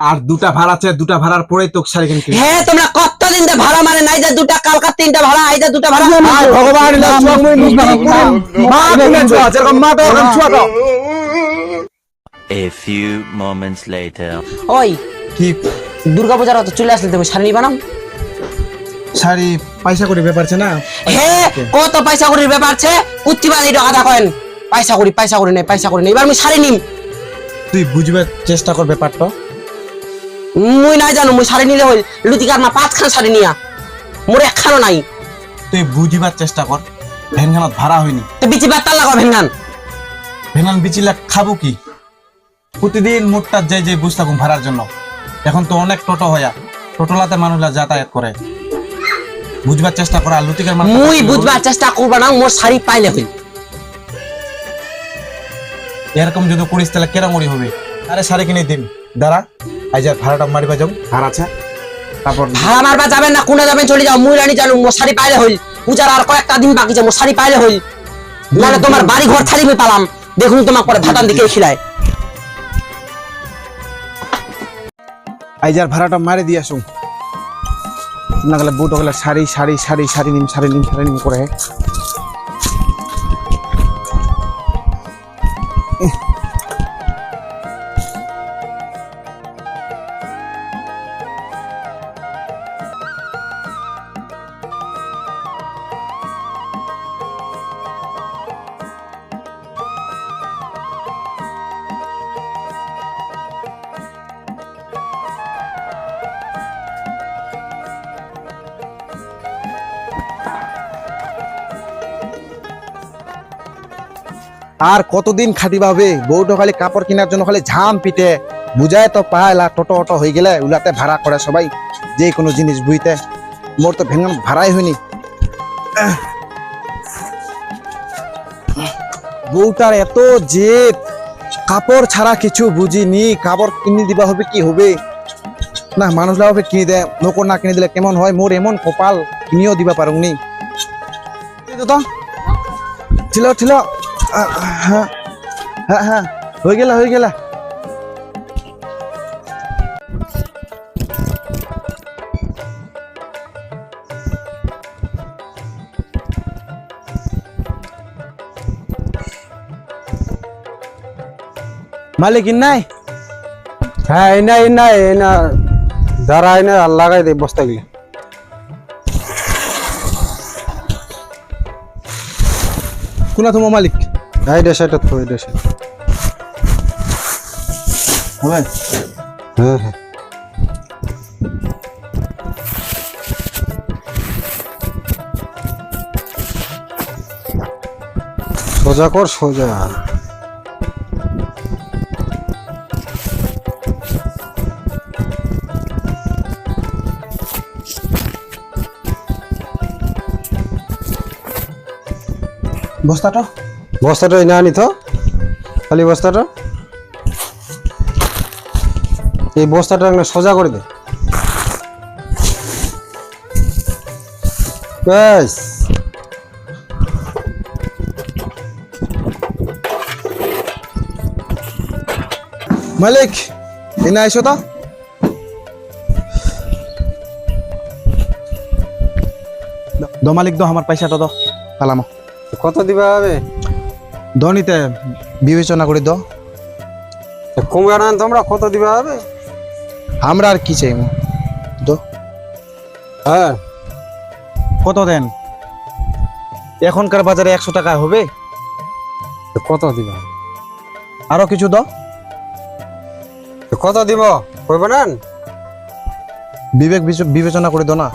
আর দুটা ভাড়া আছে দুটা ভাড়ার পরে তো শাড়ি কিনতে হ্যাঁ তোমরা কতদিন ধরে ভাড়া মানে নাই যে দুটা কালকা তিনটা ভাড়া যে দুটা ভাড়া আর ভগবান মা তুমি ছোয়া যেরকম মা তো এরকম ছোয়া তো A few moments later. ওই কি দুর্গা পূজার তো চলে আসলে তুমি শাড়ি না শাড়ি পয়সা করে ব্যাপারছে না হ্যাঁ কত পয়সা করির ব্যাপার আছে এই টাকা করেন পয়সা করি পয়সা করি নেই পয়সা করি নেই এবার আমি শাড়ি নিম তুই বুঝবার চেষ্টা কর ব্যাপারটা মুই নাই জানো মুই শাড়ি নিলে হইল লুতিকার মা পাঁচখান শাড়ি নিয়া। মোর একখানো নাই। তুই বুঝিবার চেষ্টা কর ভ্যানখানাত ভাড়া হয়নি। তো বিচি বাত্তাল লাগাও ভেঙ্গান ভ্যানান বিচিলা খাব কি? প্রতিদিন মোটটা যাই যাই বুঝ থাকুন ভাড়ার জন্য। এখন তো অনেক টোটো হয়া টোটোলাতে মানুষরা যাতায়াত করে। বুঝবার চেষ্টা করা লুতিকার মানুষ মুই বুঝবার চেষ্টা করবা না মোর শাড়ি পাইলে হইল। এরকম যদি করিস তাহলে কেরামরি হবে। আরে শাড়ি কিনে দিন দাঁড়া। আজ আর ভাড়াটা মারিবা যাও। ভাড়া আছে? তারপর ভাড়া মারবা যাবেন না কোনে যাবেন চলে যাও। মুই রানি জানো পাইলে হইল। পূজার আর কয়েকটা দিন বাকি আছে মোর পাইলে হইল। নাহলে তোমার বাড়ি ঘর ছাড়ি মুই পালাম। দেখুন তোমার পরে ভাতান দিকে খিলায়। আজ আর ভাড়াটা মারি দিয়ে আসুন। না গেলে বুট গেলে শাড়ি শাড়ি শাড়ি শাড়ি নিম শাড়ি নিম শাড়ি নিম করে। আর কতদিন খাটিবা হবে বউটো খালি কাপড় কেনার জন্য খালি ঝাম পিটে। বুঝায় তো পায়লা টোটো অটো হয়ে গেলে উলাতে ভাড়া করে সবাই, যে কোনো জিনিস বুঝতে। মোর তো ভেঙান ভাড়াই হয়নি। বউটার এত জেদ। কাপড় ছাড়া কিছু বুঝিনি। কাপড় কিনে দিবা হবে কি হবে? না মানুষরা হবে কিনে দেয়। নকর না কিনে দিলে কেমন হয়? মোর এমন কপাল, কিনিও দিবা পারুনি তো ছিল ছিল হ্যাঁ হ্যাঁ হ্যাঁ হয়ে গেলা হয়ে গেলা। মালিক নাই হ্যাঁ এনা এনা এনা দাঁড়া এনে লাগাই দে বস্তা গিয়ে। কোনা তোমার মালিক? এই দেশে এটা তো এই দেশে। হবে হ্যাঁ হ্যাঁ। সোজা কর সোজা। বস্তাটা? বস্তাটা এনে আনি তো। খালি বস্তাটা। এই বস্তাটা এখানে সোজা করে দে। ব্যাস। মালিক এনে আইসো তো। দ মালিক দো আমার পয়সাটা দো। পালামো। কত দিবা হবে ধনিতে বিবেচনা করে দো কমে আনান তোমরা কত দিবা হবে? আমরা আর কি চাই হ্যাঁ। কত দেন? এখনকার বাজারে একশো টাকা হবে? কত দিবা? আরও কিছু দাও। কত দিব? কইব না বিবেক বিচ- বিবেচনা করে দো না।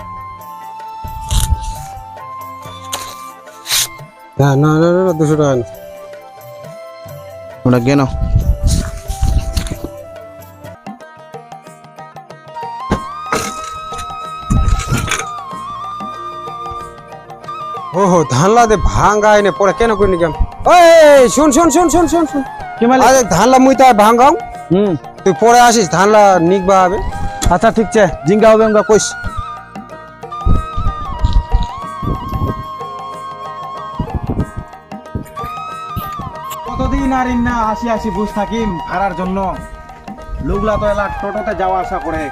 হ্যাঁ না না না না, দুশো টাকা না। ওটা গেন ও হো ধানলা দে ভাঙ্গা এনে পরে কেন কই নিকাম ওই শুন শুন শুন শুন শুন শুন। কি মালিক? আরে ধানলা মুই তাই ভাঙ্গাও। হুম। তুই পরে আসিস ধানলা নিকবা হবে। আচ্ছা ঠিক আছে জিঙ্গা হবে উঙ্গা কইস। আর ইন্না আসি আসি বুঝ থাকিম জন্য। তো টোটোতে যাওয়া আসা করে।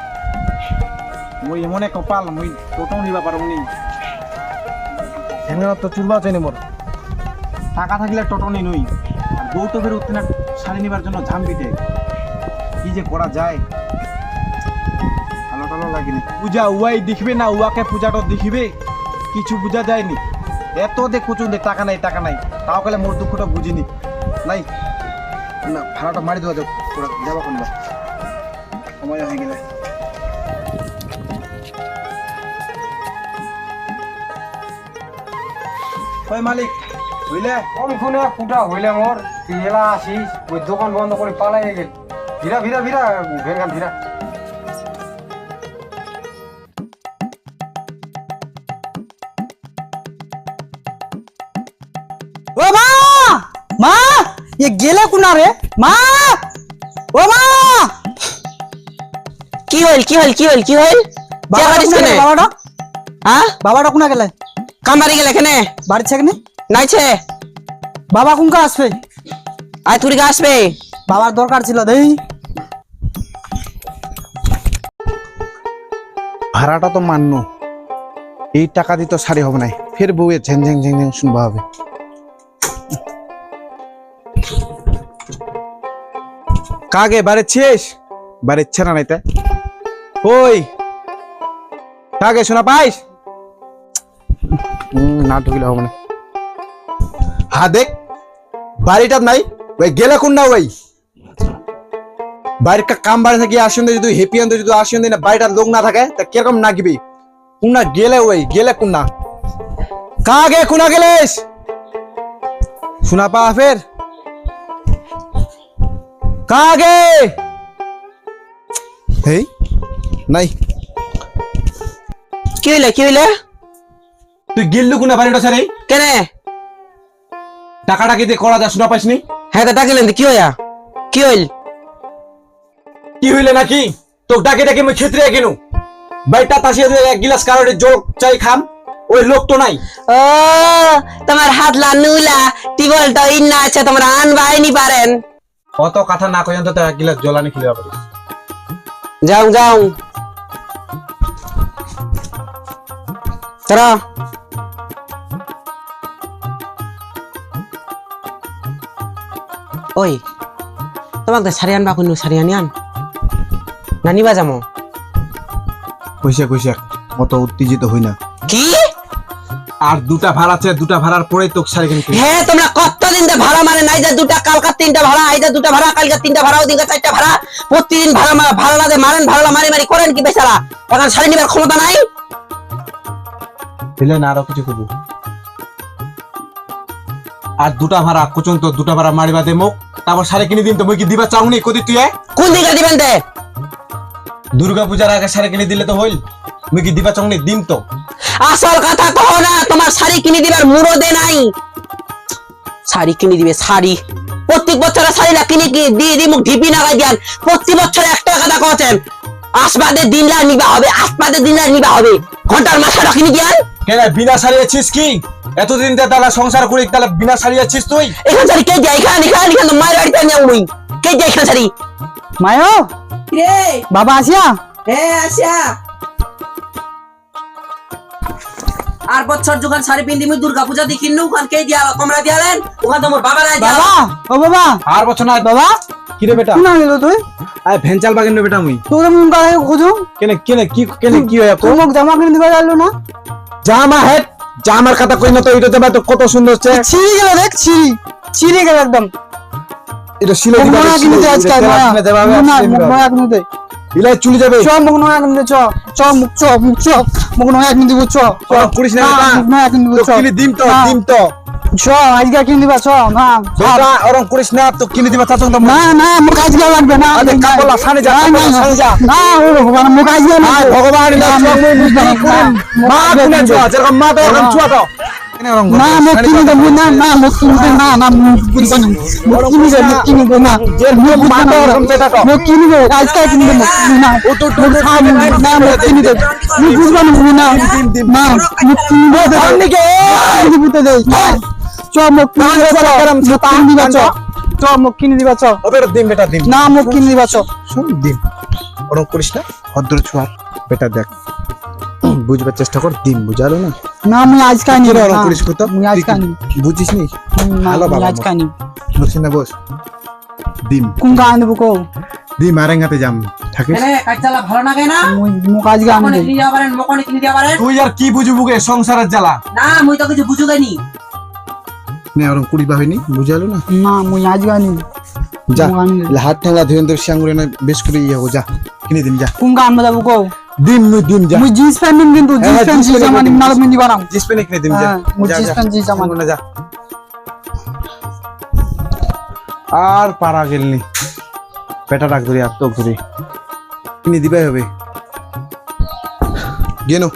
মই এমনে কপাল, মই টোটো নিবা পারুনি হেঙ্গা তো চুরবা চাইনি মোর। টাকা থাকলে টোটো নি নই। শাড়ি নিবার জন্য ঝাম্পিতে কি যে করা যায়? ভালো টালো লাগেনি। পূজা উয়াই দেখবে না উয়াকে পূজাটা দেখিবে? কিছু বোঝা যায়নি। এত দে কুচুন দে টাকা নাই টাকা নাই। তাও কালে মোর দুঃখটা বুঝিনি। নাই। না ভাড়াটা মারি দেওয়া যাক ওরা যাবা কোনবা সময় হয়ে গেলে। ওই মালিক বুঝলে? কোনখানে কুটা হইলে মোর তুই এলা আসিস ওই দোকান বন্ধ করে পালাই গেল। ভিড়া ভিড়া ভিড়া ভেনগান ভিড়া ও মা! মা! এ গেলে কোনা রে মা! ও মা! কি হইল কি হইল কি হইল কি হইল? বাবাটা হ্যাঁ? বাবাটা কোনা গেলে? কামবাড়ি গেলে কেনে বাড়ি থেকে নে নাইছে? বাবা কোনকা আসবে? আয় তুই আসবে। বাবার দরকার ছিল দেই। ভাড়াটা তো মান্য। এই টাকা দিয়ে তো শাড়ি হবে না ফের বউয়ে ঝেন ঝেন ঝেন ঝেন শুনবা হবে। কাগে বাড়িছিস বাড়িচ্ছে না নাইতে ওই কাগে শোনা পাইস? না ঢুকলে হবে না। হ্যাঁ দেখ, বাড়িটা নাই, ওই গেলে কোন না ওই। বাড়ির কাম বাড়ি থাকি আসেন যদি হেপি আনতে যদি, আসেন না বাড়িটার লোক না থাকে, তা কীরকম নাগবি কুনা গেলে ওই, গেলে কুনা কাগে কুনা গেলেস? শোনা পা ফের। কাগে হেই নাই। কি হইলে কি হইলে? তুই গিল্লু কুনা বাড়িটা স্যার কেনে? টাকাটা কি দিয়ে করা যায় শোনা পাইসনি? হ্যাঁ তা ডাকিলেন কি হইয়া? কি হইল? কি হইলে নাকি? তো ডাকে ডাকে মই ক্ষেত্রে কেন বাড়িটা তাসিয়ে দিয়ে এক গিলাস কারোর জোর চাই খাম ওই লোক তো নাই। ও তোমার হাতলা নুলা টিবলটা ইন্না আছে তোমরা আন বাইনি পারেন। অত কথা না কই অন্তত এক গিলাস জল আনি খেলে পারি যাও যাও। চলো ওই তোমাক তো শাড়ি আনবা কোনো শাড়ি আনি আন। নানিবা যামো। কইছে কইছে অত উত্তেজিত হই না। কি? আর দুটা ভাড়া আছে দুটা ভাড়ার পরে তো কিনতে হ্যাঁ তোমরা কতদিন ধরে ভাড়া মানে নাই যে দুটা কালকার তিনটা ভাড়া আইজা দুটা ভাড়া কালকার তিনটা ভাড়া ওদিকে চারটা ভাড়া। প্রতিদিন ভাড়া ভাড়া না মারেন ভাড়া মারি মারি করেন কি বেচারা? এখন শাড়ি নিবার ক্ষমতা নাই? দিলে না আরও কিছু করব আর দুটা ভাড়া কুচন তো দুটা ভাড়া মারিবা দে মোক। তারপর শাড়ি কিনে দিন তো মই কি দিবা চাউনি? কদি তুই কোন দিকে দিবেন দে? দুর্গা পূজার আগে শাড়ি কিনে দিলে তো হইল। মই কি দিবা চাউনি? দিন তো। আসল কথা কহ না তোমার শাড়ি কিনে দিবার মুরদে নাই। শাড়ি কিনে দিবে শাড়ি। প্রত্যেক বছর শাড়ি না কিনে কি দিয়ে দিয়ে মুখ ঢিপি নাগাই দিয়ান। প্রতি বছর একটা কথা কছেন আসবাদের দিন লা নিবা হবে আসবাদের দিন লা নিবা হবে। ঘণ্টার মাথাটা কিনে দিয়ান। কেন বিনা শাড়ি আছিস কি? এতদিন তে তাহলে সংসার করি তাহলে বিনা শাড়ি আছিস তুই? এখান শাড়ি কে যায় এখান এখান এখান তো মায়ের বাড়িতে নিয়ে মুই কে যায় এখান শাড়ি? মায়ো? রে বাবা আসিয়া? হ্যাঁ আসিয়া। আর বছর যখন শাড়ি পিন্দি মুই দুর্গা পূজা দেখি নু ওখান কে দিয়া তোমরা দিয়ালেন ওখান তো মোর বাবা নাই বাবা ও বাবা। আর বছর না বাবা। কি রে বেটা? কোনা গেল তুই? আয় ভেঞ্চাল বাগেন রে বেটা মুই। তোর মুখ গায়ে খুঁজু। কেনে কেনে কি কেনে কি হয় তোর মুখ জামা কিনে দিবা গেল না? জামা হেড জামার কথা কই না তো এটা দেবা তো কত সুন্দর হচ্ছে ছিঁড়ে গেল দেখ ছিঁড়ি। ছিঁড়ে গেল একদম। এটা মুখ দিবা নয়া কিনে দে আজকে কিনে দেবা মুখ ইলাই চুলি যাবে। চ মুখ নয়া দে চ। চ মুখ চ মুখ চ মুখ নয়া কিনে দিব চ। চ করিস না বেটা। মুখ নয়া কিনে দিব চ। কিনে দিম তো দিম তো। চ আজকে কিনে দিবা? চ না বেটা ওরম করিস না তো কিনে দিবা চাচং তো। না না মুখ আজকে লাগবে না। আরে কাপলা সানে যা সানে যা। না ও ভগবান মুখ আজকে না ভগবান না মুখ মা কোনে চো যেরকম মা তো ওরকম চুয়া তো। না মুখ কিনে দেবো না না মুখ না না মুখ না মুখ মুখ না মুখ মুখ আজকে মুখ না ও তো না মুখ কিনে মুখ বুঝবে না না মুখ দে চ মুখ চ দিবা চ চ মোক কিনে দিবা চ ও দিন বেটা দিন না মোক কিনে দিবা চ শোন দিন ওরকম করিস না ভদ্র ছোঁয়া বেটা দেখ বুঝবার চেষ্টা কর দিন বুঝালো না? না মুই আজ খাইনি তোরা ওরকম না, করিস কত? মুই আজ খাইনি বুঝিস নি? ভালো বাবা আজ। খাইনি বসে না বস। দিন কোন গান দেবো কো দিন মারেঙ্গাতে যাম। থাকিস? এনে কাজচালা ভালো না মুই মোক আজ গান দে। কিনে দিবা পারেন মকনে কিনে দিবা পারেন? তুই আর কি বুঝবু গে সংসারের জ্বালা? না মুই তো কিছু বুঝু গাইনি নে ওরকম কুড়ি বাহিনী বুঝালো না? না মুই আজ গানি যা হাত ঠাঙ্গা ধুয়ে ধরে শ্যাঙ্গুরে না বেশ করে ইয়ে হব যা কিনে দিন যা। কোন গান বাজাবো কো দিন মুই দিন যা। মুই জিন্স প্যান্ট নিম কিন্তু জিন্স হ্যাঁ, প্যান্ট jeans জিন্স pant জামা নিম, নালে মিনি বানাম। জিস পেনে কিনে দিন যা। হ্যাঁ, মুই জিন্স যা। প্যান্ট জিন্স জামা। শ্যাঙ্গুরে যা। আর পারা গেলনি পেটা রাখ ধরি আর তোক ধরি। কিনে দিবে হবে। গেনো।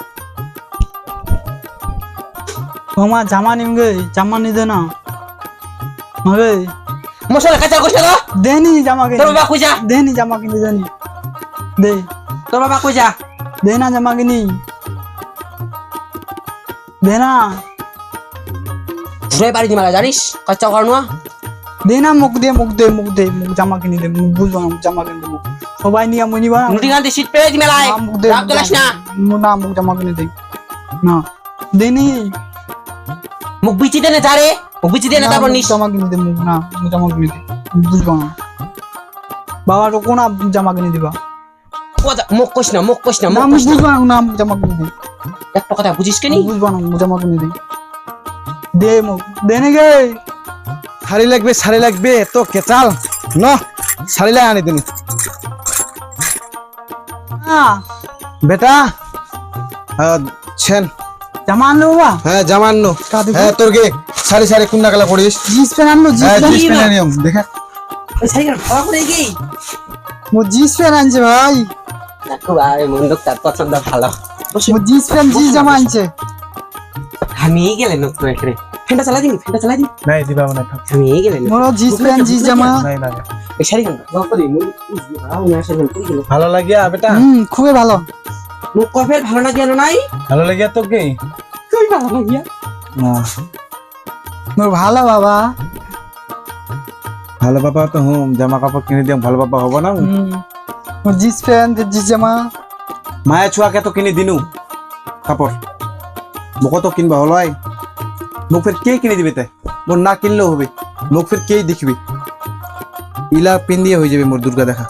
তোমার জামা নিম গে জামা নি। দে না হবে মশলা কাঁচা কইছে তো দেনি জামা কিনে। তোর বাবা কইছা? দেনি জামা কিনে দেনি দে। তোর বাবা কইছা? দে না জামা কিনি দে না ঘুরে বাড়ি দিমা জানিস? কাঁচা করনো দে না মুখ দে মুখ দে মুখ দে মুখ জামা কিনে দে মুখ বুঝব না জামা কিনে দে মুখ। সবাই নিয়ে মুই নিবা নুটি গান্তি শীত পেয়ে দিমে লাই না, মুখ দে রাগ তোলাস না। না মুখ জামা কিনে দে। না। দেনি। মুখ বিচি দেনে যারে মুখ বিচি দেনে না, তারপর নিস। জামা কিনে দে মুখ না মুখ জামা কিনে দে বুঝব না। বাবা তো কোন জামা কিনে দিবা। কথা- মুখ কইস না মুখ কইস না না মুখ মুখ কইস না। বুঝব না না মুখ জামা কিনে দে একটা কথা বুঝিস কেনি বুঝব না জামা কিনে দে দে মুখ দেনে গে। শাড়ি লাগবে শাড়ি লাগবে তো কেচাল ন শাড়ি লাই আনি দিন। বেটা হ্যাঁ, ছেন। জামা আনলো বাবা? হ্যাঁ? হ্যাঁ তোর গে সারি সারি কোন নাগালা পড়িস? জিন্স প্যান্ট আনলো জিন্স প্যান্ট। জিস দেখা। ওই করে মো জিন্স প্যান্ট আনছে ভাই। দেখো ভাই মন্দক তার পছন্দ ভালো। মো জিন্স প্যান্ট জামা আনছে। আমি গেলে নতুন এখানে। ফ্যানটা চালা দিন ফ্যানটা চালা দিন নাই দিবা মানে আমি গেলে মোর জিন্স প্যান্ট জিন্স জামা? নাই না এই শাড়ি কেন? বাবা করি মুখ আমি আসলে কই গেল ভালো লাগিয়া বেটা? হুম খুবই ভালো। কফের ভালো না কেন নাই? ভালো লাগিয়া তো কই ভালো লাগিয়া। মোর ভালো বাবা। ভালো বাবা তো হুম জামা কাপড় কিনে দিয়াম ভালো বাবা হব না? হুম। মোর জিন্স প্যান্ট জিন্স জামা। মায়া ছুয়াকে তো কিনে দিনু? কাপড়। মোকে তো কিনবা হলো মোক ফের কে কিনে দিবে তাই মোর না কিনলেও হবে। মোক ফের কেই দেখবি? ইলা পিন দিয়ে হয়ে যাবে মোর দুর্গা দেখা।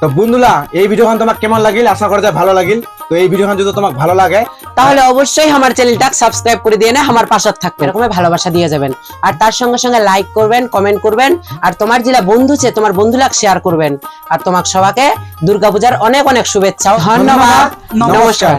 তো বন্ধুলা এই ভিডিওখান তোমাক কেমন লাগিল? আশা করা যায় ভালো লাগিল। তো এই ভিডিওখান যদি তোমাক ভালো লাগে তাহলে অবশ্যই আমার চ্যানেলটা সাবস্ক্রাইব করে দিয়ে না আমার পাশে থাকবে এরকম ভালোবাসা দিয়ে যাবেন। আর তার সঙ্গে সঙ্গে লাইক করবেন কমেন্ট করবেন আর তোমার যেটা বন্ধু আছে তোমার বন্ধুলাক শেয়ার করবেন। আর তোমার সবাইকে দুর্গাপূজার অনেক অনেক শুভেচ্ছা। ধন্যবাদ। নমস্কার।